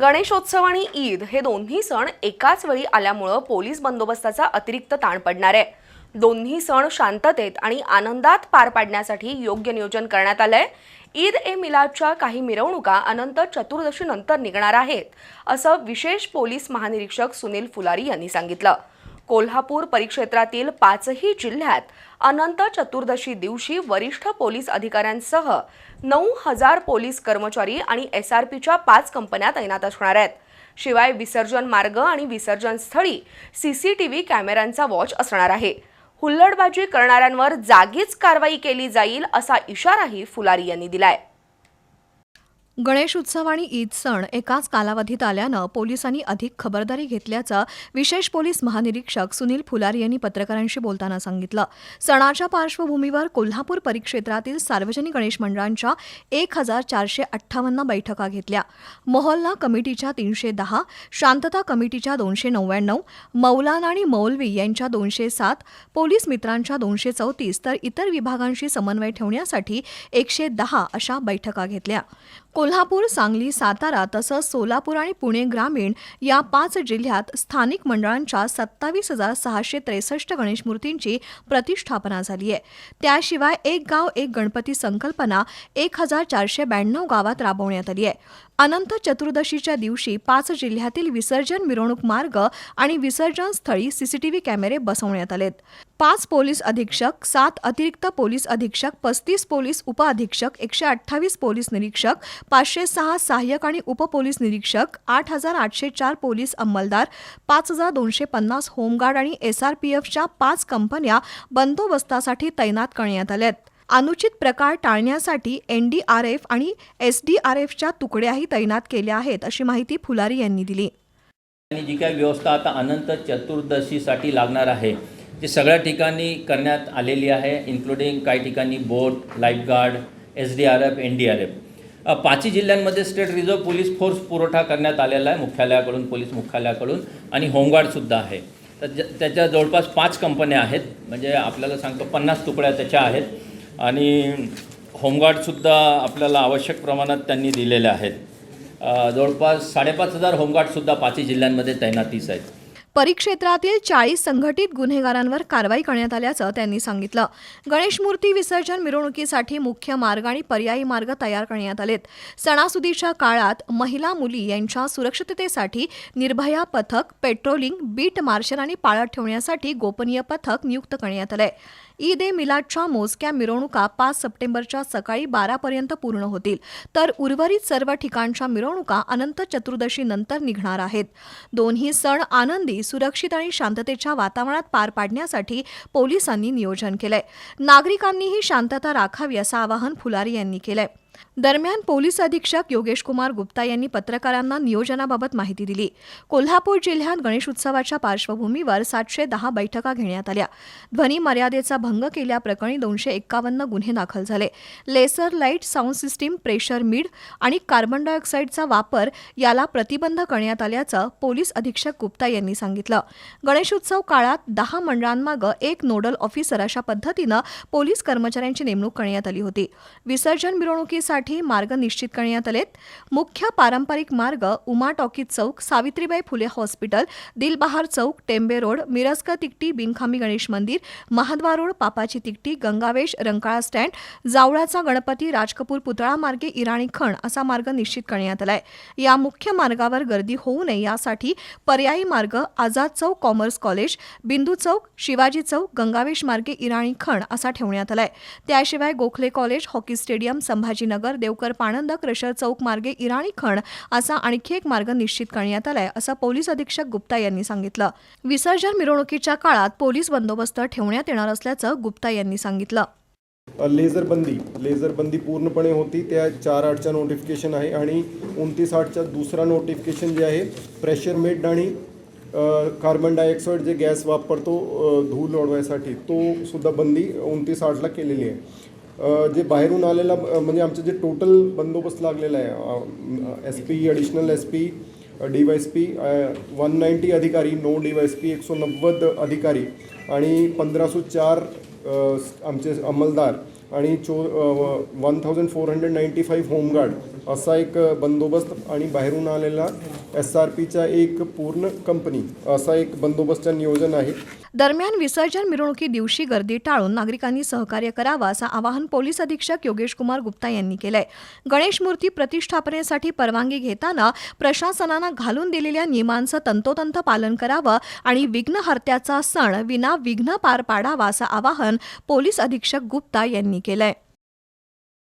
गणेशोत्सव आणि ईद हे दोन्ही सण एकाच वेळी आल्यामुळं पोलीस बंदोबस्ताचा अतिरिक्त ताण पडणार आहे. दोन्ही सण शांततेत आणि आनंदात पार पाडण्यासाठी योग्य नियोजन करण्यात आलंय. ईद ए मिलादच्या काही मिरवणुका अनंत चतुर्दशीनंतर निघणार आहेत असं विशेष पोलीस महानिरीक्षक सुनील फुलारी यांनी सांगितलं. कोल्हापूर परिक्षेत्रातील पाचही जिल्ह्यात अनंत चतुर्दशी दिवशी वरिष्ठ पोलीस अधिकाऱ्यांसह नऊ हजार पोलीस कर्मचारी आणि एस आर पीच्या पाच कंपन्या तैनात असणार आहेत. शिवाय विसर्जन मार्ग आणि विसर्जन स्थळी सीसीटीव्ही कॅमेऱ्यांचा वॉच असणार आहे. हुल्लडबाजी करणाऱ्यांवर जागीच कारवाई केली जाईल असा इशाराही फुलारी यांनी दिलाय. गणेश उत्सव आणि ईद सण एकाच कालावधीत आल्यानं पोलिसांनी अधिक खबरदारी घेतल्याचं विशेष पोलीस महानिरीक्षक सुनील फुलारी यांनी पत्रकारांशी बोलताना सांगितलं. सणाच्या पार्श्वभूमीवर कोल्हापूर परिक्षेत्रातील सार्वजनिक गणेश मंडळांच्या एक हजार चारशे अठ्ठावन्न बैठका घेतल्या. मोहल्ला कमिटीच्या तीनशे दहा शांतता कमिटीच्या दोनशे नव्याण्णव मौलाना आणि मौलवी यांच्या दोनशे सात पोलीस मित्रांच्या दोनशे चौतीस तर इतर विभागांशी समन्वय ठेवण्यासाठी एकशे दहा अशा बैठका घेतल्या. कोल्हापूर सांगली सातारा तसंच सोलापूर आणि पुणे ग्रामीण या पाच जिल्ह्यात स्थानिक मंडळांच्या सत्तावीस हजार सहाशे त्रेसष्ट गणेश मूर्तींची प्रतिष्ठापना झाली आहे. त्याशिवाय एक गाव एक गणपती संकल्पना एक हजार चारशे ब्याण्णव गावात राबवण्यात आली आहे. अनंत चतुर्दशीच्या दिवशी पाच जिल्ह्यातील विसर्जन मिरवणूक मार्ग आणि विसर्जन स्थळी सीसीटीव्ही कॅमेरे बसवण्यात आलेत. पाच पोलीस अधीक्षक सात अतिरिक्त पोलीस अधीक्षक पस्तीस पोलीस उपअधीक्षक एकशे अठ्ठावीस पोलीस निरीक्षक पाचशे सहा सहाय्यक आणि उपपोलीस निरीक्षक आठ हजार आठशे चार पोलीस अंमलदार पाच हजार दोनशे पन्नास होमगार्ड आणि एसआरपीएफच्या पाच कंपन्या बंदोबस्तासाठी तैनात करण्यात आल्यात. अनुचित प्रकार टाळण्यासाठी एनडीआरएफ आणि एसडीआरएफच्या तुकड्याही तैनात केल्या आहेत अशी माहिती फुलारी यांनी दिली. आणि जी काही व्यवस्था आता अनंत चतुर्दशीसाठी लागणार आहे ती सगळ्या ठिकाणी करण्यात आलेली आहे इन्क्लुडिंग काही ठिकाणी boat lifeguard S D R F N D R F पाचही जिल्ह्यांमध्ये स्टेट रिझर्व्ह पोलीस फोर्स पुरवठा करण्यात आलेला आहे मुख्यालयाकडून पोलीस मुख्यालयाकडून आणि होमगार्डसुद्धा आहे. तर ज- त्याच्या जवळपास पाच कंपन्या आहेत म्हणजे आपल्याला सांगतो पन्नास तुकड्या त्याच्या आहेत आणि होमगार्डसुद्धा आपल्याला आवश्यक प्रमाणात त्यांनी दिलेल्या आहेत. जवळपास साडेपाच हजार होमगार्डसुद्धा पाचही जिल्ह्यांमध्ये तैनातीस आहेत. परिक्षेत्रातील चाळीस संघटित गुन्हेगारांवर कारवाई करण्यात आल्याचं त्यांनी सांगितलं. गणेश मूर्ती विसर्जन मिरवणुकीसाठी मुख्य मार्ग आणि पर्यायी मार्ग तयार करण्यात आलेत. सणासुदीच्या काळात महिला मुली यांच्या सुरक्षिततेसाठी निर्भया पथक पेट्रोलिंग बीट मार्शल आणि पाळत ठेवण्यासाठी गोपनीय पथक नियुक्त करण्यात आलंय. ईद ए मिलादच्या मोजक्या मिरवणुका पाच सप्टेंबरच्या सकाळी बारापर्यंत पूर्ण होतील. तर उर्वरित सर्व ठिकाणच्या मिरवणुका अनंत चतुर्दशी नंतर निघणार आहेत. दोन्ही सण आनंदी सुरक्षित आणि शांततेच्या वातावरणात पार पाडण्यासाठी पोलिसांनी नियोजन केलंय. नागरिकांनीही शांतता राखावी असं आवाहन फुलारी यांनी केलंय. दरम्यान पोलीस अधीक्षक योगेश कुमार गुप्ता यांनी पत्रकारांना नियोजनाबाबत माहिती दिली. कोल्हापूर जिल्ह्यात गणेश उत्सवाच्या पार्श्वभूमीवर सातशे दहा बैठका घेण्यात आल्या. ध्वनी मर्यादेचा भंग केल्याप्रकरणी दोनशे एक्कावन्न गुन्हे दाखल झाले. Laser light sound system pressure mid आणि कार्बन डायऑक्साईडचा वापर याला प्रतिबंध करण्यात आल्याचं पोलीस अधीक्षक गुप्ता यांनी सांगितलं. गणेशोत्सव काळात दहा मंडळांमागं एक नोडल ऑफिसर अशा पद्धतीनं पोलीस कर्मचाऱ्यांची नेमणूक करण्यात आली होती. विसर्जन मिरवणुकी मिरवणुकीसाठी मार्ग निश्चित करण्यात आलेत. मुख्य पारंपरिक मार्ग उमा टॉकीज चौक सावित्रीबाई फुले हॉस्पिटल दिलबहार चौक टेंबे रोड मिरस्क तिकटी बिनखामी गणेश मंदिर महाद्वार रोड पापाची तिकटी गंगावेश रंकाळा स्टँड जावळाचा गणपती राजकपूर पुतळा मार्गे इराणी खण असा मार्ग निश्चित करण्यात आलाय. या मुख्य मार्गावर गर्दी होऊ नये यासाठी पर्यायी मार्ग आझाद चौक कॉमर्स कॉलेज बिंदू चौक शिवाजी चौक गंगावेश मार्गे इराणी खण असा ठेवण्यात आलाय. त्याशिवाय Gokhale college hockey stadium Sambhajinagar नगर देवकर पाणंद क्रेशर चौक मार्गे इराणी खण असा आणखी एक मार्ग निश्चित करण्यात आलाय असं पोलीस अधीक्षक गुप्ता यांनी सांगितलं. विसर्जन मिरवणुकीच्या काळात पोलीस बंदोबस्त ठेवण्यात येणार असल्याचं गुप्ता यांनी सांगितलं. लेझर बंदी लेझर बंदी पूर्णपणे होती त्या चार आठच्या नोटिफिकेशन आहे आणि उनतीस आठच्या दुसरा नोटिफिकेशन जे आहे प्रेशर मेड आणि कार्बन डायऑक्साईड जे गॅस वापरतो धूल धूळ ओढवायसाठी तो सुद्धा बंदी उनतीस आठला केलेली आहे. जे बाहेरून आलेला म्हणजे आमचं जे टोटल बंदोबस्त लागलेला आहे S P additional S P D Y S P one ninety अधिकारी no D Y S P एकशे नव्वद अधिकारी आणि पंधराशे चार आमचे अंमलदार आणि चो one thousand four hundred ninety five home guard असा एक बंदोबस्त आणि बाहेरून आलेला एस आर पीच्या एक पूर्ण कंपनी असा एक बंदोबस्तचं नियोजन आहे. दरम्यान विसर्जन मिरवणुकी दिवशी गर्दी टाळून नागरिकांनी सहकार्य करावं असं आवाहन पोलीस अधीक्षक योगेश कुमार गुप्ता यांनी केलंय. गणेश मूर्ती प्रतिष्ठापनेसाठी परवानगी घेताना प्रशासनानं घालून दिलेल्या नियमांचं तंतोतंत पालन करावं आणि विघ्नहर्त्याचा सण विना विघ्न पार पाडावा असं आवाहन पोलीस अधीक्षक गुप्ता यांनी केलंय.